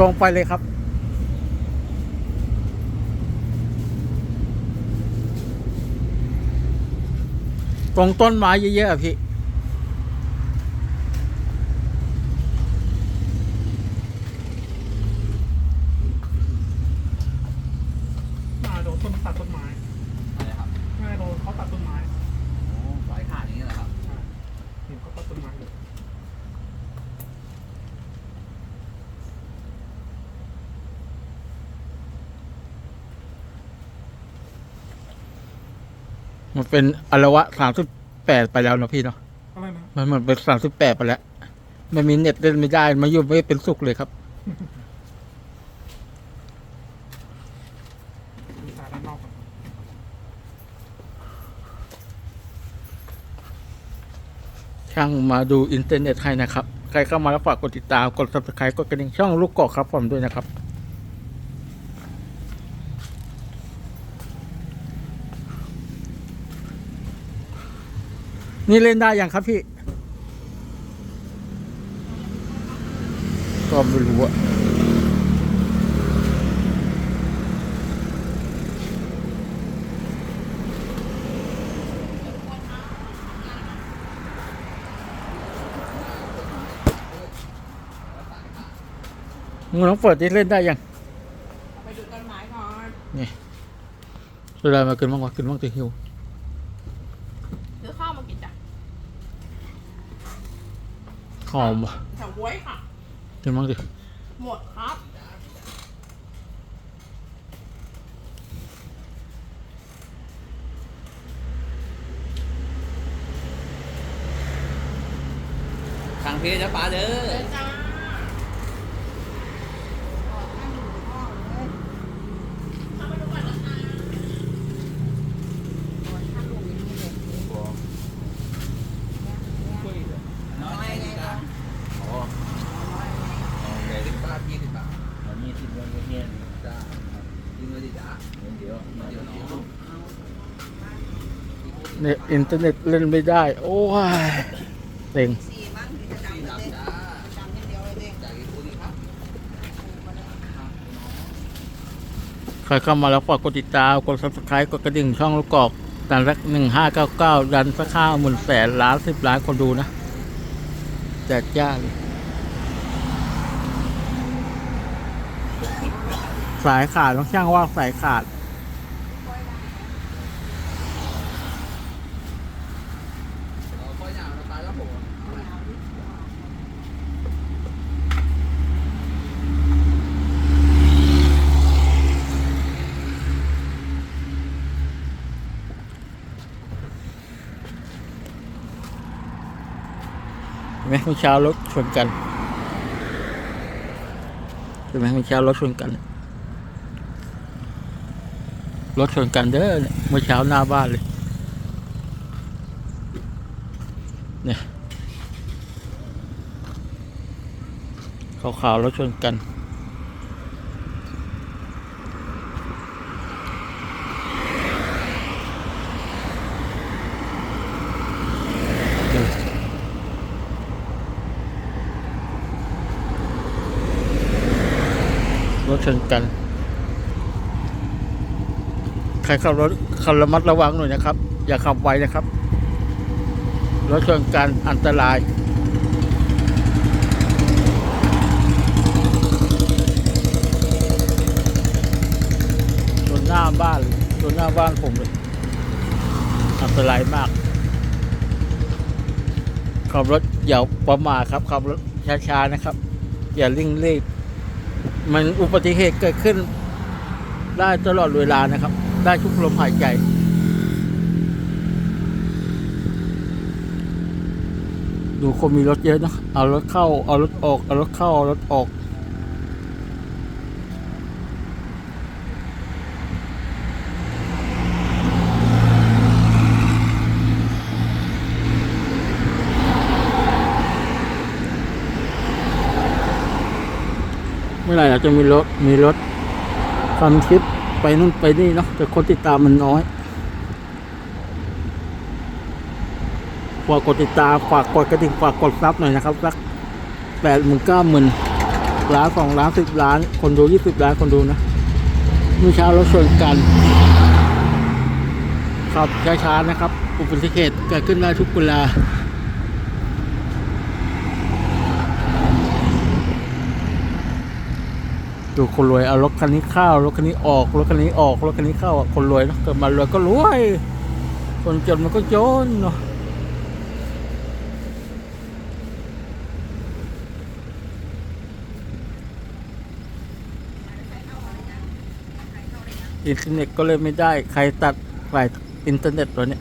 ตรงไปเลยครับ ตรงต้นไม้เยอะๆอะพี่ มาโดนต้นตัดต้นไม้ อะไรครับ ไม่โดนเขาตัดต้นไม้ โอ้สายขาดอย่างนี้เหรอครับ ใช่เห็นเขาตัดต้นไม้อยู่ มันเป็นอลวะสามสิบแปดไปแล้วเนอะพี่เนาะอะไรนะมันเหมือนเป็นสามสิบแปดไปแล้วไม่มีเน็ตเล่นไม่ได้มาอยู่ไม่เป็นสุขเลยครับมีสายด้านนอกก่อนช่างมาดูอินเทอร์เน็ตให้นะครับ ใครเข้ามาแล้วฝากกดติดตามกด subscribe กดกระดิ่งช่องลูกกอกครับผมด้วยนะครับ นี่เล่นได้ยังครับพี่ ก็ไม่รู้อะมึงลองเปิดที่เล่นได้ยัง ไปดูต้นไม้ก่อน นี่เวลามากินบ้างวะกินบ้างตีหิว ซื้อข้าวมากินจ้ะ หอมวะแถวห้วยค่ะกินบ้างดิหมดครับทางพี่จะปลาเด้อ เดินจ้า น้อยดีจ้ะโอ้โอเคถึงป้าพี่สิบบาทวันนี้สิบวันเงี้ยจ้ายิงเลยดิจ้าเดี๋ยวเดี๋ยวน้อง เนี่ยอินเทอร์เน็ตเล่นไม่ได้ โอ้ยเต็งสี่มั้งใครเข้ามาแล้วฝากกดติดตามกด subscribe กดกระดิ่งช่องลูกกอกดันสักหนึ่งห้าเก้าเก้าดันสักห้าหมื่นแสนล้านสิบล้านคนดูนะแจกจ้าเลยสายขาดต้องช่างว่าสายขาด เราค่อยหนาวเราตายแล้วผม เห็น ไหมเมื่อเช้ารถชนกันเห็นไหมเมื่อเช้ารถชนกัน รถชนกันเด้อเนี่ยเมื่อเช้าหน้าบ้านเลยเนี่ยขาวๆรถชนกัน ชนกัน ใครขับรถขับระมัดระวังหน่อยนะครับ อย่าขับไวนะครับ รถชนกันอันตรายชนหน้าบ้านชนหน้าบ้านผมเลยอันตรายมากขับรถอย่าประมาทครับขับรถช้าๆนะครับ อย่าเร่งรีบ มันอุบัติเหตุเกิดขึ้น ได้ตลอดเวลานะครับ ได้ทุกลมหายใจ ดูคนมีรถเยอะนะเอารถเข้า เอารถออก เอารถเข้า เอารถออก มื่อไหร่เราจะมีรถมีรถทำคลิปไปนู่นไปนี่เนาะแต่คนติดตามมันน้อยฝากกดติดตามฝากกดกระดิ่งฝากกดซับหน่อยนะครับสักแปดหมื่นเก้าหมื่นล้านสองล้านสิบล้าน คนดูยี่สิบล้านคนดูนะเมื่อเช้ารถชนกันขับช้าๆนะครับ อุบัติเหตุเกิดขึ้นได้ทุกเวลา ดูคนรวยเอารถคันนี้เข้ารถคันนี้ออกรถคันนี้ออกรถคันนี้เข้าคนรวยนะเกิดมารวยก็รวย คนจนมันก็จนเนาะอินเทอร์เน็ตก็เลยไม่ได้ใครตัดสายอินเทอร์เน็ตตัวเนี้ย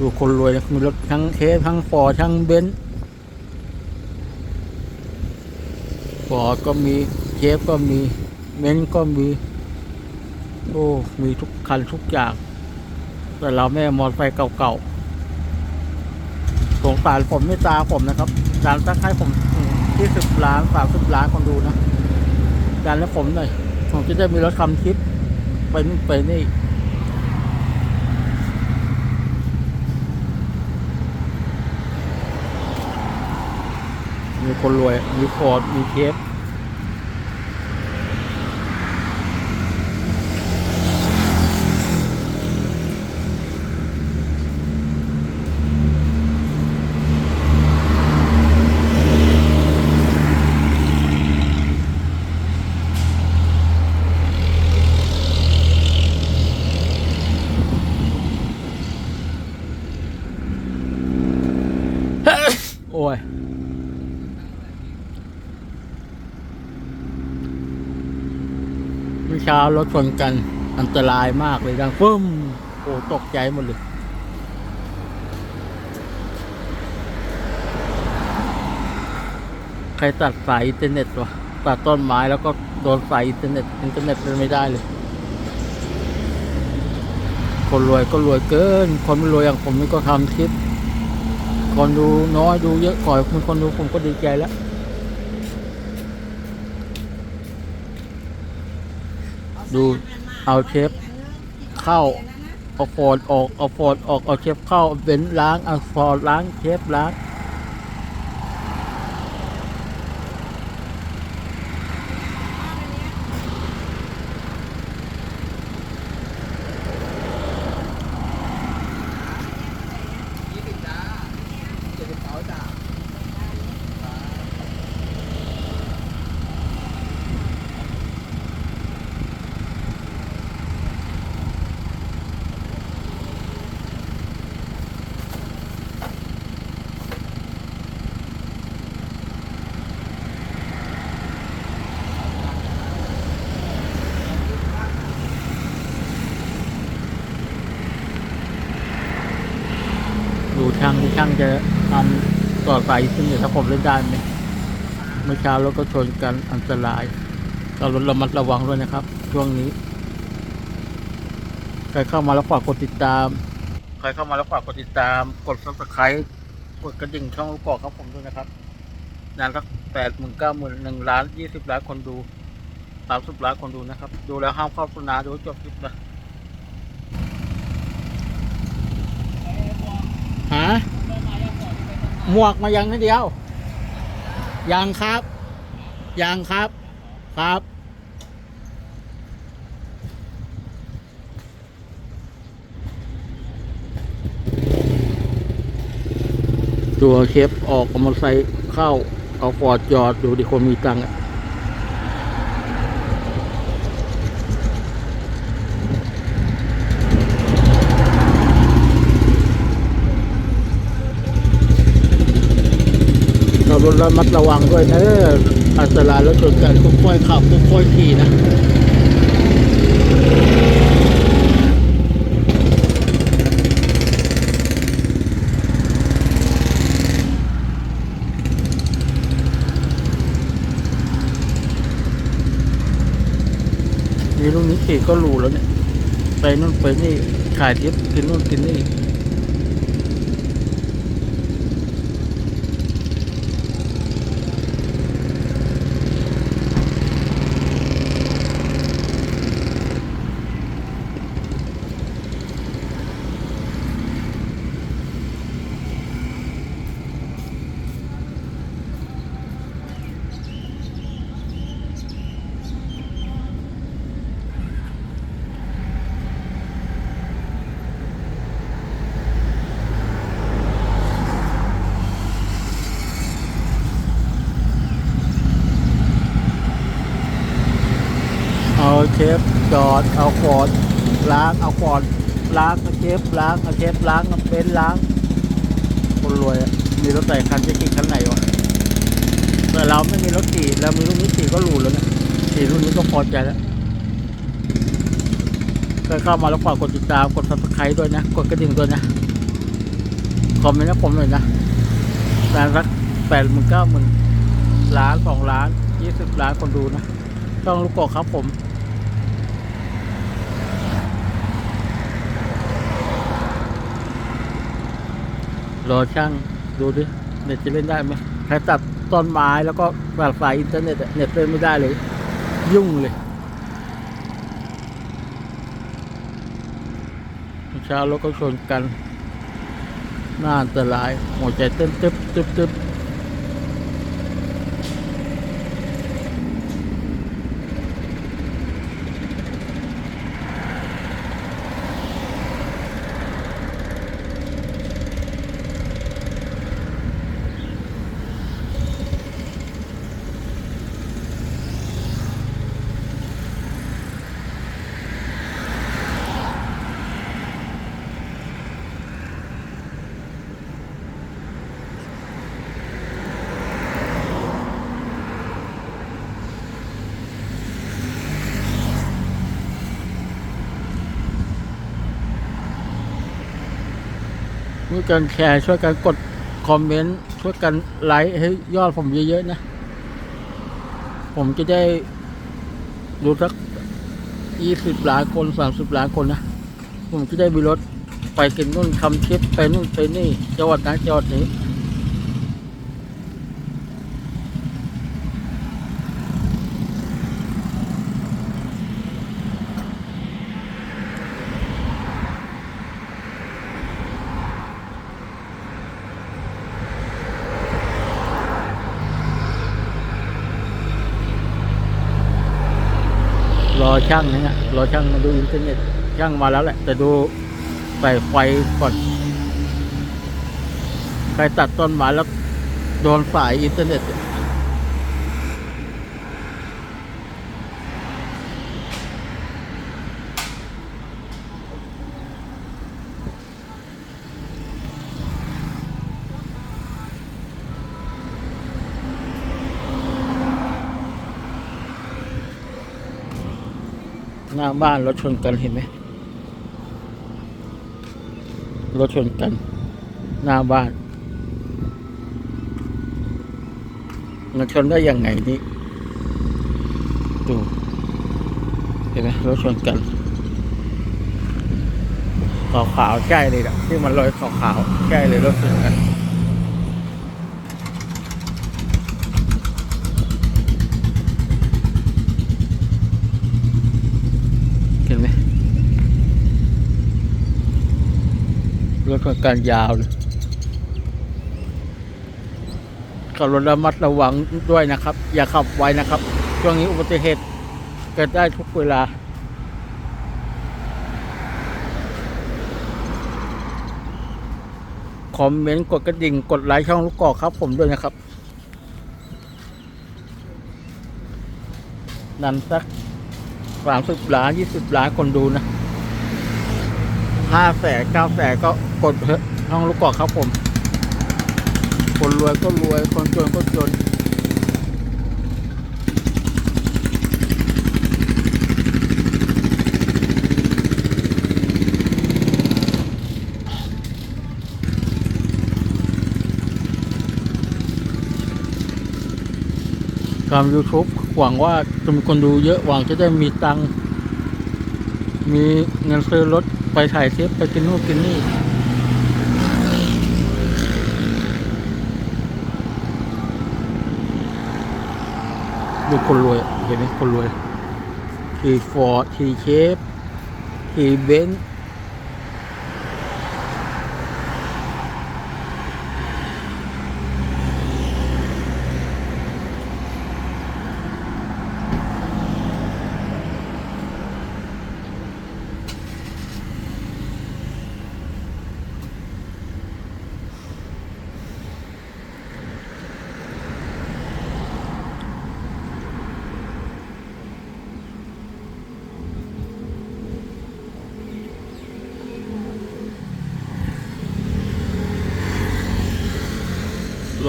ดูคนรวยนะมีรถทั้งเคสทั้งฟอร์ทั้งเบนซ์ฟอร์ก็มีเคฟก็มีเบนซ์ก็มี โอ้ มีทุกคันทุกอย่าง แต่เราไม่เอามอไซค์เก่าๆสงสารผมไม่ตาผมนะครับจานสักให้ผมที่สิบล้านสามสิบล้านคนดูนะจานแล้วผมหน่อยผมจะได้มีรถคำทิปไปนู่นไปนี่ มีคนรวย มีฟอร์ดมีเคฟ ช้ารถชนกันอันตรายมากเลยดังฟึ้มโอ้ตกใจหมดเลยใครตัดสายอินเทอร์เน็ตวะตัดต้นไม้แล้วก็โดนสายอินเทอร์เน็ตอินเทอร์เน็ตเป็นไม่ได้เลย คนรวยก็รวยเกิน คนไม่รวยอย่างผมนี่ก็ทำคลิปคนดูน้อยดูเยอะขอให้มีคนดูผมก็ดีใจแล้ว ดูเอาเชฟเข้าเอาฟอร์ดออกเอาฟอร์ดออกเอาเชฟเข้าเอาเบนล้างเอาฟอร์ดล้างเชฟล้าง ยี่สิบจ้าเจ็ดสิบเก้าจ้า ดู ช่างที่ช่างจะทำต่อสายซึ่งถ้าผมเล่นได้ไหมเมื่อเช้ารถก็ชนกันอันตรายก็รถระมัดระวังด้วยนะครับ ช่วงนี้ใครเข้ามาแล้วฝากกดติดตาม ใครเข้ามาแล้วฝากกดติดตาม กด subscribe กดกระดิ่งช่องลูกกอกครับผมด้วยนะครับ นานสักแปดหมื่นเก้าหมื่นหนึ่งล้านยี่สิบล้านคนดูสามสิบล้านคนดูนะครับ ดูแล้วห้ามเข้าโฆษณาดูให้จบคลิปนะฮะ หมวกมายังนิดเดียวยังครับยังครับครับ ตัวเชฟออกเอามาใส่เข้าเอาฟอร์ดจอดดูดิคนมีตังค์อะเราร ถระมัดระวังด้วยนะอันตรายรถชนกันค่อยๆขับค่อยๆขี่นะมีลูกนี้ขี่ก็รู้แล้วเนี่ย ไปนู่นไปนี่ขายทิปกินนู่นกินนี่ ชฟจอดเอาฟอร์ดล้างเอาฟอร์ดล้างเอาเชฟล้างเอาเชฟล้างเอาเบนล้างคนรวยมีรถแต่คันจะกี่คันไหนวะแต่เราไม่มีรถสี่เรามีรุ่นนี้สี่ก็หรูแล้วนะสี่รุ่นนี้ก็พอใจแล้วก็เข้ามาแล้วฝากกดติดตามกดซับสไครต์ด้วยนะกดกระดิ่งด้วยนะคอมเมนต์ให้ผมหน่อยนะแสนสักแปดหมื่นเก้าหมื่นล้านสองล้านยี่สิบล้านคนดูนะ ต้องลูกกอกครับผม รอช่างดูดิเน็ตจะเล่นได้ไหมใครตัดต้นไม้แล้วก็ตัดสายอินเทอร์เน็ตเน็ตเล่นไม่ได้เลย ยุ่งเลยเมื่อเช้ารถก็ชนกันน่าอันตรายหัวใจเต้นตึ๊บตึ๊บตึ๊บ ช่วยกันแชร์ช่วยกันกดคอมเมนต์ช่วยกันไลค์ให้ยอดผมเยอะๆนะ ผมจะได้ดูสักยี่สิบล้านคนสามสิบล้านคนนะ ผมจะได้มีรถไปกินนู่นทำคลิปไปนู่นไปนี่จังหวัดนั้นจังหวัดนี้ ช่างนะฮะรอช่างมาดูอินเทอร์เน็ตช่างมาแล้วแหละ แต่ดูใส่ไฟก่อนใครตัดต้นไม้แล้วโดนสายอินเทอร์เน็ต น้าบ้านรถชนกันเห็นไหมรถชนกัน หน้าบ้านมันชนได้ยังไงนี่ดูเห็นไหมรถชนกันขาวขาวๆใกล้เลยอะที่มันลอยขาวขาวๆใกล้เลยรถชนกัน เห็นไหม รถค่อนข้างยาวเลยขับรถระมัดระวังด้วยนะครับ อย่าขับไวนะครับ ช่วงนี้อุบัติเหตุเกิดได้ทุกเวลาคอมเมนต์กดกระดิ่งกดไลค์ช่องลูกกอกครับผมด้วยนะครับ นั่นสักสามสิบล้านยี่สิบล้านคนดูนะ ห้าแสนเก้าแสนก็กดเถอะห้องลูกกอกครับผม คนรวยก็รวย คนจนก็จนทำ YouTube หวังว่าจะมีคนดูเยอะหวังจะได้มีตังค์ มีเงินซื้อรถไปถ่ายเทปไปกินนู่นกินนี่ดูคนรวย เห็นไหมคนรวยขี่ฟอร์ดขี่เชฟขี่เบนซ์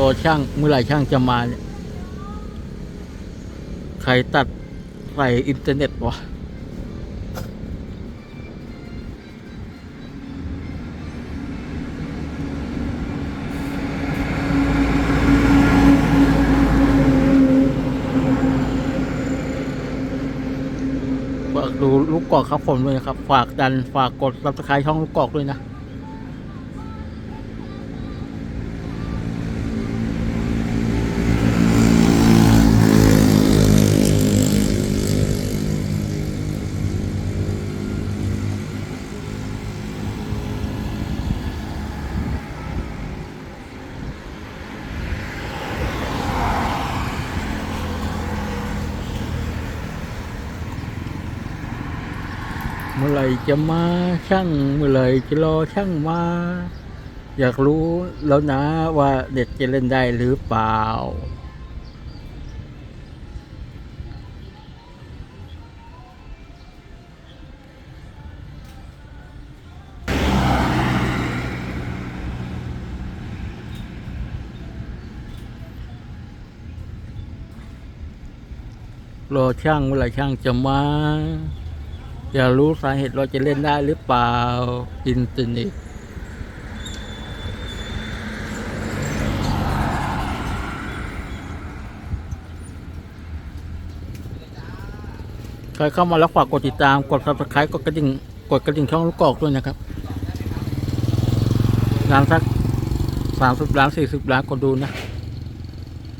รอช่างเมื่อไหร่ช่างจะมาเนี่ยใครตัดใส่อินเทอร์เน็ตวะฝากดูลูกกอกครับผมด้วยนะครับ ฝากดันฝากกดซับสไครต์ช่องลูกกอกด้วยนะ จะมาช่างเมื่อไรจะรอช่างมา อยากรู้แล้วนะว่าเด็กจะเล่นได้หรือเปล่า รอช่างเมื่อไรช่างจะมา อยากรู้สาเหตุเราจะเล่นได้หรือเปล่าอินเทอร์เน็ตใครเข้ามาแล้วฝากกดติดตามกด subscribe กดกระดิ่งกดกระดิ่งช่องลูกกอกด้วยนะครับงานสักสามสิบล้านสี่สิบล้านกดดูนะ